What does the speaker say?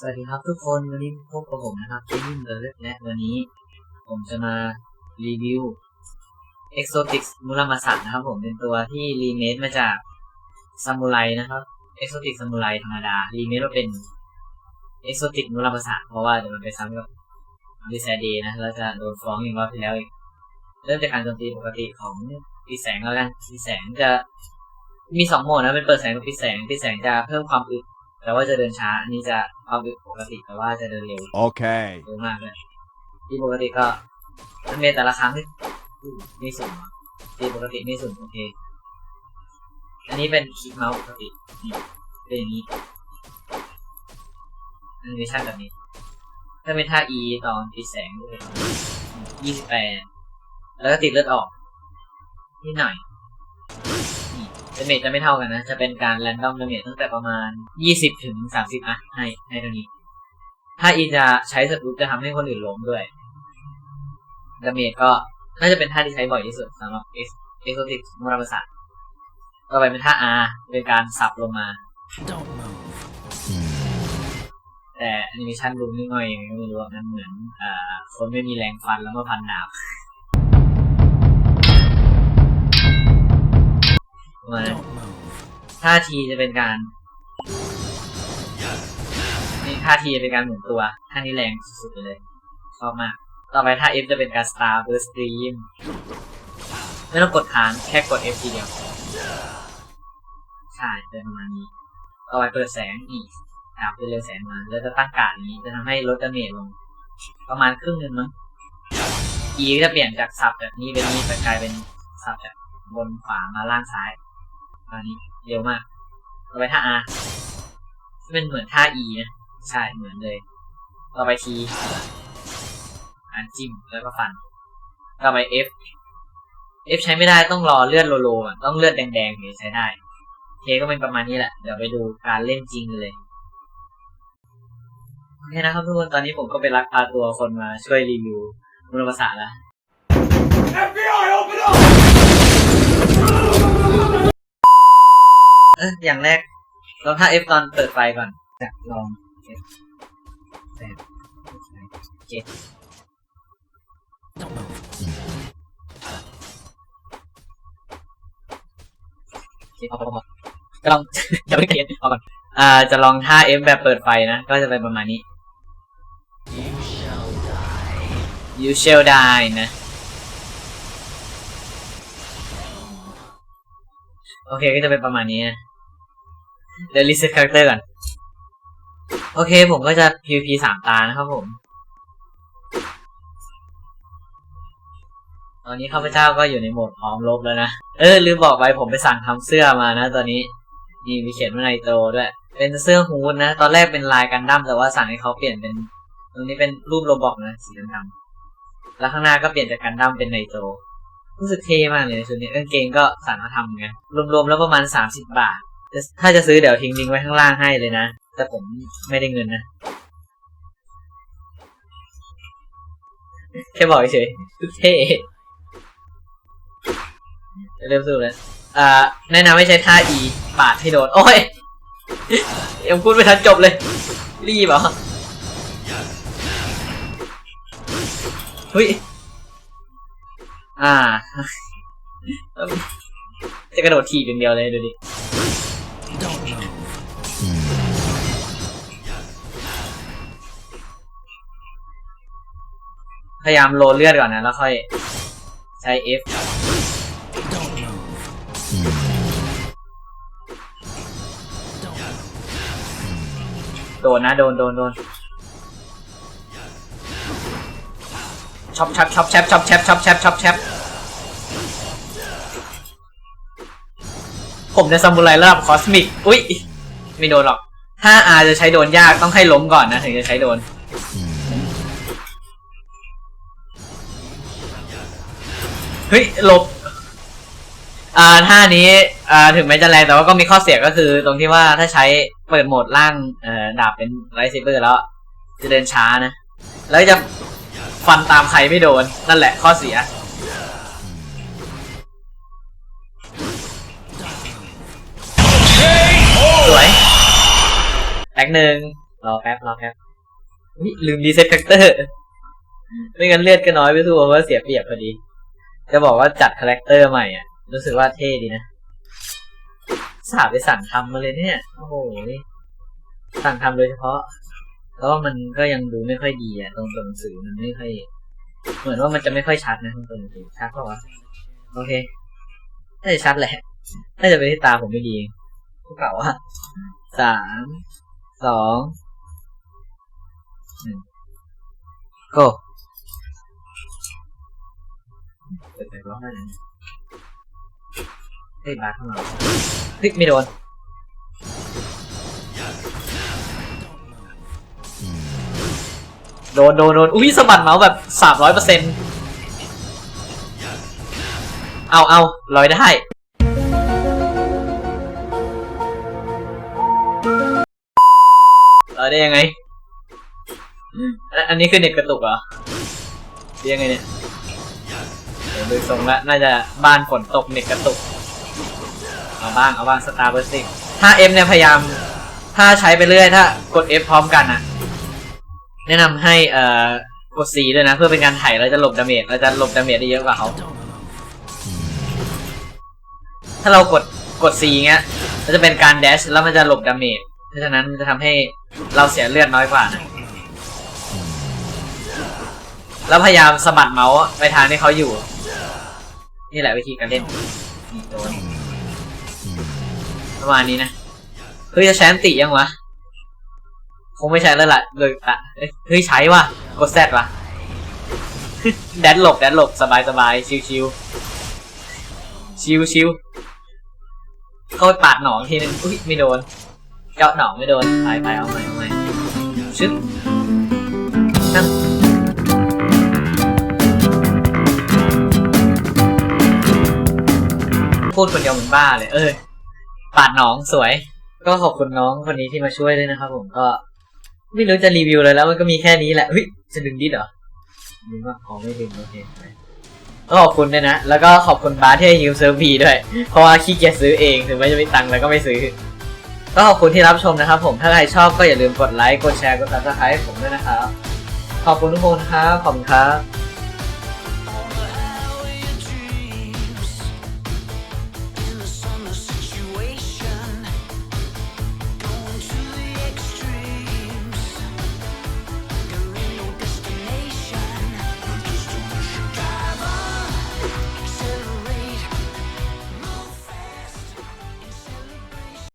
สวัสดีครับทุกคนวันนี้พบกับผมนะครับเจมินเดอร์และวันนี้ ผมจะมารีวิว Exotic มูรามาสันะครับผมเป็นตัวที่รีเมคมาจากซามูไรนะครับ Exotic ซามูไรธรรมดารีเมคมาเป็น Exotic มูรามาสัเพราะว่าเดี๋ยวมันไปซ้ำกับดิแซเดนะแล้วจะโดนฟ้องอย่างรอบที่แล้วอีกเริ่มจากการโจมตีปกติของปีแสงแล้วกันปีแสงจะมีสองโหมดนะเป็นเปิดแสงกับปีแสงปีแสงจะเพิ่มความอึด แต่ว่าจะเดินช้า อันนี้จะความอึดปกติแต่ว่าจะเดินเร็ว Okay. เร็วมากเลยที่ปกติก็มันเมแต่ละครั้งที่อู้ไม่สูงอะที่ปกติไม่สูงโอเค อันนี้เป็นคลิกเมาส์ปกตินี่เป็นอย่างนี้แอนิเมชั่นแบบนี้ ถ้าเป็นท่า E ตอนติดแสงก็เป็นยี่สิบแปดแล้วก็ติดเลือดออกนิดหน่อยนี่ ดาเมจจะไม่เท่ากันนะ จะเป็นการแรนดอมดาเมจตั้งแต่ประมาณยี่สิบถึงสามสิบอะให้ให้เท่านี้ ถ้าอีจะใช้สปุ๊บจะทำให้คนอื่นล้มด้วย ดาเมจก็น่าจะเป็นท่าที่ใช้บ่อยที่สุดสำหรับเอ็กเอ็กโซติกมูราประสาทต่อไปเป็นท่า R เป็นการสับลงมา Don't move. แต่แอนิเมชันดูนิดหน่อยยังไงก็ไม่รู้อะมันเหมือนอ่าคนไม่มีแรงฟันแล้วมาพันดาบ มาณนั้น Don't move. ท่าทีจะเป็นการนี่ท่าทีจะเป็นการหมุนตัวท่านี้แรงสุดๆไปเลยชอบมาก ต่อไปท่า F จะเป็นการ Star Burst Stream ไม่ต้องกดค้างแค่กด F ทีเดียวใช่เป็นประมาณนี้ต่อไปเปิดแสงนี่ดับเป็นเร็วแสงมาแล้วจะตั้งการดนี้จะทำให้ลดดาเมจลง ประมาณครึ่งหนึงมั้ง E ก็จะเปลี่ยนจากสับจากนี้เป็นนี้ไปกลายเป็นสับจากบนขวามาล่างซ้าย อันนี้เร็วมากต่อไปท่า R ที่เป็นเหมือนท่า E นะ ใช่เหมือนเลย ต่อไป T อันจิ้มแล้วก็ฟัน ต่อไป F F ใช้ไม่ได้ต้องรอเลือดโลโลอะต้องเลือดแดงๆถึงจะใช้ได้เคก็เป็นประมาณนี้แหละ เดี๋ยวไปดูการเล่นจริงเลยโอเคนะครับทุกคนตอนนี้ผมก็ไปรักพาตัวคนมาช่วยรีวิวมูลภาษาแล้ว FBI, open up! เอออย่างแรกลองท่า F ตอนเปิดไฟก่อนจะลอง F แปดเจ็ด Don't move. เจ็ดพอพอพอก็ลองอย่าไปเขียนพอก่อนอ่าจะลองท่า F แบบเปิดไฟนะ ก็จะเป็นประมาณนี้ You shall die นะ โอเคก็จะเป็นประมาณนี้นะ เดี๋ยวลิสต์คาแรคเตอร์ก่อน โอเคผมก็จะ PVP สามตานะครับผม ตอนนี้ข้าพเจ้าก็อยู่ในโหมดพร้อมรบแล้วนะ เออลืมบอกไปผมไปสั่งทำเสื้อมานะ ตอนนี้นี่มีเขียนว่าไนโตรด้วย เป็นเสื้อฮูดนะ ตอนแรกเป็นลายกันดั้มแต่ว่าสั่งให้เขาเปลี่ยนเป็น ตรงนี้เป็นรูปโรบอกนะสีดำๆแล้วข้างหน้าก็เปลี่ยนจากกันดั้มเป็นไนโตรรู้สึกเท่มากเลยชุดนี้กางเกงก็สั่งมาทำเหมือนกันรวมๆแล้วประมาณสามสิบบาท ถ้าจะซื้อเดี๋ยวทิ้งลิงก์ไว้ข้างล่างให้เลยนะ แต่ผมไม่ได้เงินนะ แค่บอกเฉยเท่เริ่มสู้แล้วอ่าแนะนำให้ใช้ท่า E ปาดให้โดน โอ้ยยังพูดไม่ทันจบเลย รีบเหรอเฮ้ย อ่า จะกระโดดทีบอย่างเดียวเลยดูดิ พยายามโลเลือดก่อนนะ แล้วค่อยใช้ F Don't move. Don't move. โดนนะ โดนโดนโดนช็อปช็อปช็อปแชปช็อปแชปช็อปแชปช็อปแชปผมจะซามูไรระดับคอสมิก อุ๊ยไม่โดนหรอก ถ้าอาจะใช้โดนยากต้องให้ล้มก่อนนะ ถึงจะใช้โดน เฮ้ยหลบอ่าท่านี้อ่าถึงแม้จะแรงแต่ว่าก็มีข้อเสียก็คือตรงที่ว่าถ้าใช้เปิดโหมดล่างเอ่อดาบเป็นไรเซเบอร์แล้ว จะเดินช้านะ แล้วจะฟันตามใครไม่โดน นั่นแหละข้อเสีย สวยแตกหนึ่งรอแป๊บรอแป๊บอุ๊ยลืมรีเซ็ตแฟกเตอร์ ไม่งั้นเลือดก็น้อยไปสู้เพราะว่าเสียเปรียบพอดี จะบอกว่าจัดคาแรคเตอร์ใหม่อะ รู้สึกว่าเท่ดีนะสาบไปสั่งทำมาเลยเนี่ย โอ้โหสั่งทำโดยเฉพาะแล้วว่ามันก็ยังดูไม่ค่อยดีอะ ตรงตัวหนังสือมันไม่ค่อย เหมือนว่ามันจะไม่ค่อยชัดนะตรงตัวหนังสือชัดเปล่าวะโอเคน่าจะชัดแหละน่าจะเป็นที่ตาผมไม่ดีเองพวกเก่าว่าสามสองหนึ่ง go เปิดไปร้องได้เลยเฮ้ยบาร์เข้ามาเฮ้ยไม่โดนโดนโดนโดนอุ้ยสะบัดเมาส์แบบสามร้อยเปอร์เซ็นต์เอาเอาลอยได้เออได้ยังไงอันอันนี้คือเน็ตกระตุกเหรอหรือยังไงเนี่ยเดูทรงแล้วน่าจะบ้านฝนตกเน็ตกระตุก เอาบ้างเอาบ้างสตาร์เบอร์สิถ้า F เนี่ยพยายาม ถ้าใช้ไปเรื่อยถ้ากด F พร้อมกันอะแนะนำให้เอ่อกด C ด้วยนะ เพื่อเป็นการไถ่เราจะหลบดาเมจเราจะหลบดาเมจได้เยอะกว่าเขาถ้าเรากดกด C เงี้ยมันจะเป็นการแดชแล้วมันจะหลบดาเมจเพราะฉะนั้นมันจะทำให้เราเสียเลือดน้อยกว่านะแล้วพยายามสะบัดเมาส์ไปทางที่เขาอยู่ นี่แหละวิธีการเล่นนี่โดนประมาณนี้นะเฮ้ยจะใช้อันติยังวะคงไม่ใช้แล้วล่ะเลยอะเอ้ยเฮ้ยใช้ว่ะกดแซดว่ะแดนหลบแดนหลบสบายสบายชิวชิวชิวชิวเข้าไปปาดหนองทีนึงอุ้ยไม่โดน เจาะหนองไม่โดนไปไปเอาใหม่เอาใหม่ชึบนั่ง พูดคนเดียวเหมือนบ้าเลย เออปาดหน้องสวย ก็ขอบคุณน้องคนนี้ที่มาช่วยด้วยนะครับ ผมก็ ไม่รู้จะรีวิวเลยแล้วมันก็มีแค่นี้แหละเฮ้ยจะดึงดิสเหรอดึงว่าอ๋อไม่ดึงโอเคไปก็ขอบคุณด้วยนะ แล้วก็ขอบคุณบาร์ที่ให้ยืมเซิร์ฟีด้วย เพราะว่าขี้เกียจซื้อเองถึงแม้จะไม่ตังค์แล้วก็ไม่ซื้อ ก็ขอบคุณที่รับชมนะครับ ผม ถ้าใครชอบก็อย่าลืมกดไลค์ กดแชร์ กดซับสไครต์ผมด้วยนะครับ ขอบคุณทุกคนครับ ขอบคุณครับ